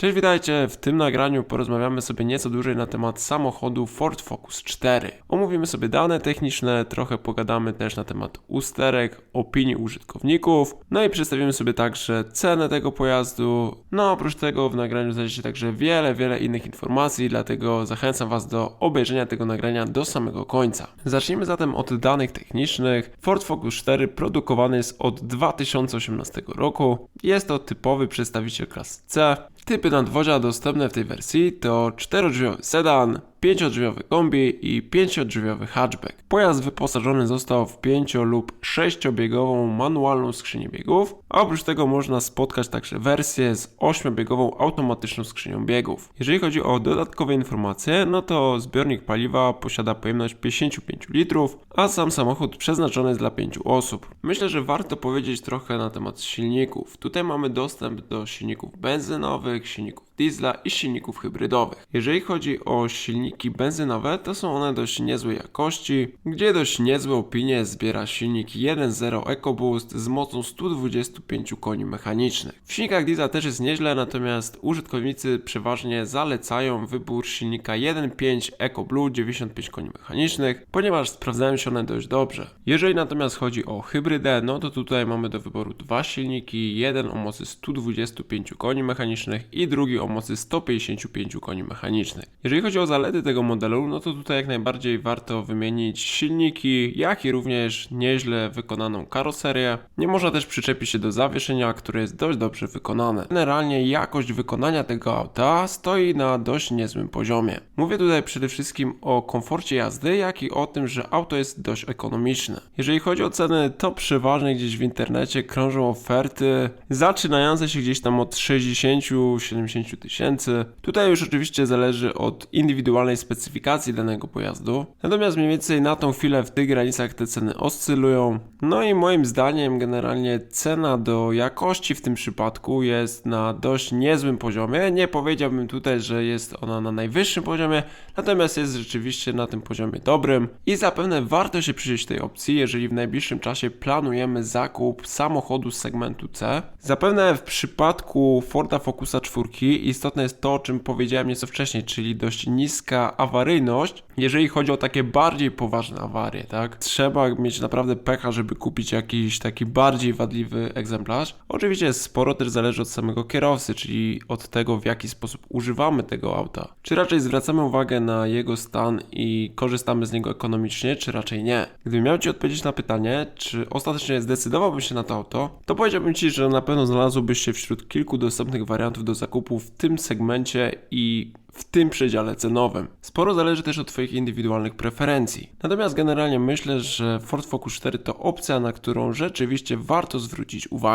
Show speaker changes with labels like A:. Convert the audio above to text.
A: Cześć, witajcie! W tym nagraniu porozmawiamy sobie nieco dłużej na temat samochodu Ford Focus 4. Omówimy sobie dane techniczne, trochę pogadamy też na temat usterek, opinii użytkowników, no i przedstawimy sobie także cenę tego pojazdu. No oprócz tego w nagraniu znajdziecie także wiele, wiele innych informacji, dlatego zachęcam Was do obejrzenia tego nagrania do samego końca. Zacznijmy zatem od danych technicznych. Ford Focus 4 produkowany jest od 2018 roku. Jest to typowy przedstawiciel klasy C. Typy nadwozia dostępne w tej wersji to 4-drzwiowy sedan, 5-drzwiowy kombi i 5-drzwiowy hatchback. Pojazd wyposażony został w 5 lub 6-biegową manualną skrzynię biegów, a oprócz tego można spotkać także wersję z 8-biegową automatyczną skrzynią biegów. Jeżeli chodzi o dodatkowe informacje, no to zbiornik paliwa posiada pojemność 55 litrów, a sam samochód przeznaczony jest dla 5 osób. Myślę, że warto powiedzieć trochę na temat silników. Tutaj mamy dostęp do silników benzynowych, silników diesla i silników hybrydowych. Jeżeli chodzi o silniki benzynowe, to są one dość niezłej jakości, gdzie dość niezłe opinie zbiera silnik 1.0 EcoBoost z mocą 125 koni mechanicznych. W silnikach diesla też jest nieźle, natomiast użytkownicy przeważnie zalecają wybór silnika 1.5 EcoBlue 95 koni mechanicznych, ponieważ sprawdzają się one dość dobrze. Jeżeli natomiast chodzi o hybrydę, no to tutaj mamy do wyboru dwa silniki, jeden o mocy 125 koni mechanicznych i drugi o mocy 155 koni mechanicznych. Jeżeli chodzi o zalety tego modelu, no to tutaj jak najbardziej warto wymienić silniki, jak i również nieźle wykonaną karoserię. Nie można też przyczepić się do zawieszenia, które jest dość dobrze wykonane. Generalnie jakość wykonania tego auta stoi na dość niezłym poziomie. Mówię tutaj przede wszystkim o komforcie jazdy, jak i o tym, że auto jest dość ekonomiczne. Jeżeli chodzi o ceny, to przeważnie gdzieś w internecie krążą oferty zaczynające się gdzieś tam od 60-70 tysięcy. Tutaj już oczywiście zależy od indywidualnej specyfikacji danego pojazdu. Natomiast mniej więcej na tą chwilę w tych granicach te ceny oscylują. No i moim zdaniem generalnie cena do jakości w tym przypadku jest na dość niezłym poziomie. Nie powiedziałbym tutaj, że jest ona na najwyższym poziomie, natomiast jest rzeczywiście na tym poziomie dobrym i zapewne warto się przyjrzeć tej opcji, jeżeli w najbliższym czasie planujemy zakup samochodu z segmentu C. Zapewne w przypadku Forda Focusa 4 istotne jest to, o czym powiedziałem nieco wcześniej, czyli dość niska awaryjność, jeżeli chodzi o takie bardziej poważne awarie, tak? Trzeba mieć naprawdę pecha, żeby kupić jakiś taki bardziej wadliwy egzemplarz. Oczywiście sporo też zależy od samego kierowcy, czyli od tego, w jaki sposób używamy tego auta. Czy raczej zwracamy uwagę na jego stan i korzystamy z niego ekonomicznie, czy raczej nie? Gdybym miał Ci odpowiedzieć na pytanie, czy ostatecznie zdecydowałbym się na to auto, to powiedziałbym Ci, że na pewno znalazłbyś się wśród kilku dostępnych wariantów do zakupu w tym segmencie i w tym przedziale cenowym. Sporo zależy też od Twoich indywidualnych preferencji. Natomiast generalnie myślę, że Ford Focus 4 to opcja, na którą rzeczywiście warto zwrócić uwagę.